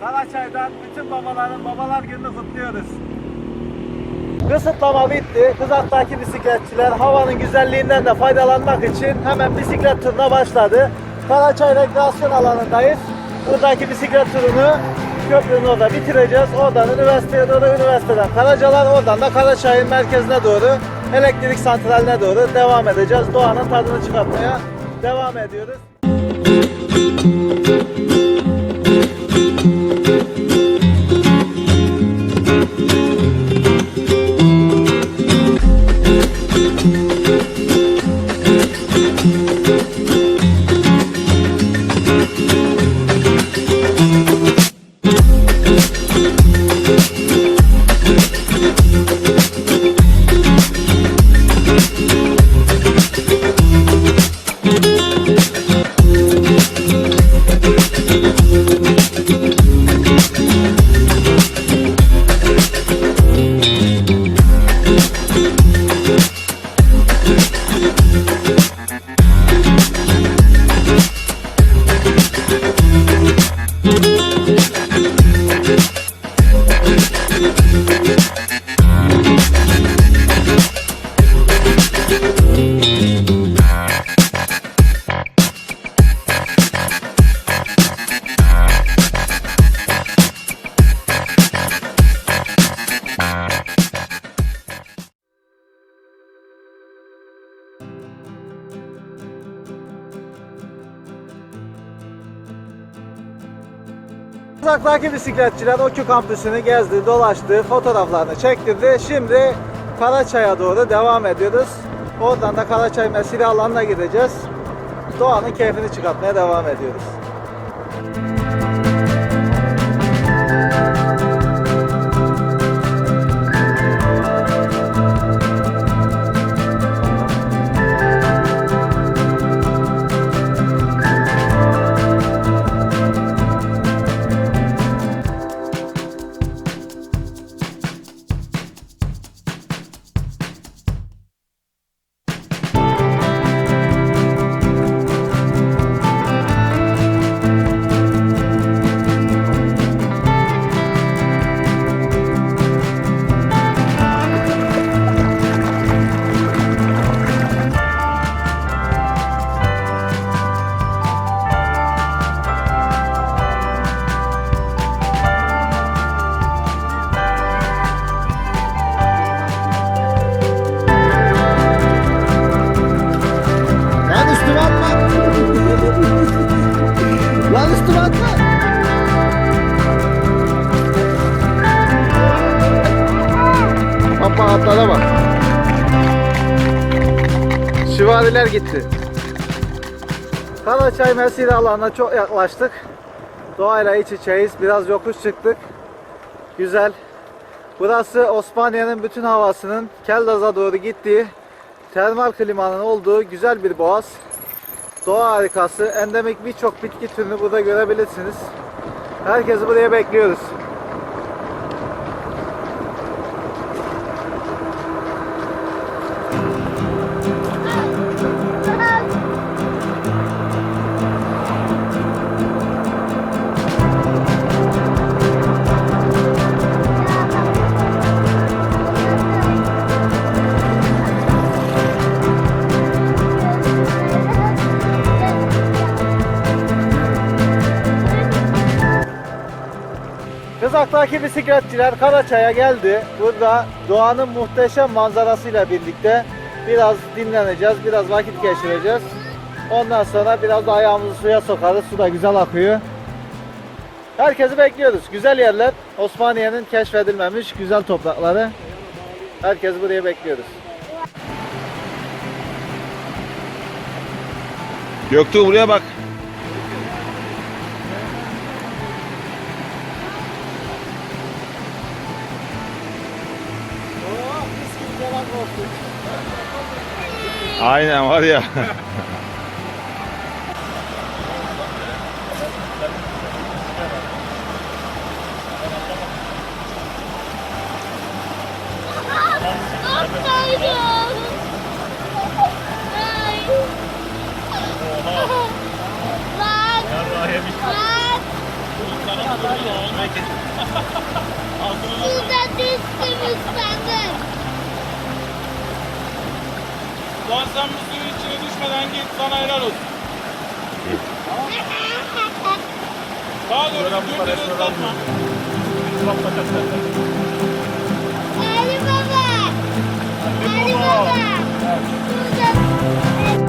Karaçay'dan bütün babaların babalar gününü kutluyoruz. Kısıtlama bitti. Kızak'taki bisikletçiler havanın güzelliğinden de faydalanmak için hemen bisiklet turuna başladı. Karaçay rekreasyon alanındayız. Buradaki bisiklet turunu köprünün orada bitireceğiz. Oradan üniversiteye doğru, üniversiteden Karacalar, oradan da Karaçay'ın merkezine doğru, elektrik santraline doğru devam edeceğiz. Doğanın tadını çıkartmaya devam ediyoruz. Uzaktaki bisikletçiler Okü kampüsünü gezdi, dolaştı, fotoğraflarını çektirdi. Şimdi Karaçay'a doğru devam ediyoruz. Oradan da Karaçay mesire alanına gideceğiz. Doğanın keyfini çıkartmaya devam ediyoruz. Lan üstüme atma. Bak atlara bak. Şivariler gitti. Karaçay mesire alanına çok yaklaştık. Doğayla iç içeyiz. Biraz yokuş çıktık. Güzel. Burası Osmaniye'nin bütün havasının Keldaz'a doğru gittiği termal klimanın olduğu güzel bir boğaz. Doğa harikası. Endemik birçok bitki türünü burada görebilirsiniz. Herkesi buraya bekliyoruz. Kızak'taki bisikletçiler Karaçay'a geldi. Burada doğanın muhteşem manzarasıyla birlikte biraz dinleneceğiz, biraz vakit geçireceğiz. Ondan sonra biraz da ayağımızı suya sokarız. Su da güzel akıyor. Herkesi bekliyoruz. Güzel yerler. Osmaniye'nin keşfedilmemiş güzel toprakları. Herkesi buraya bekliyoruz. Göktuğ buraya bak. Aynen var ya. Ay. Lan. Lan. Lan sen bu suyun içine düşmeden git sana helal olsun. Daha doğrusu dümdüz ıslatma. Ali baba. Ali baba. Suda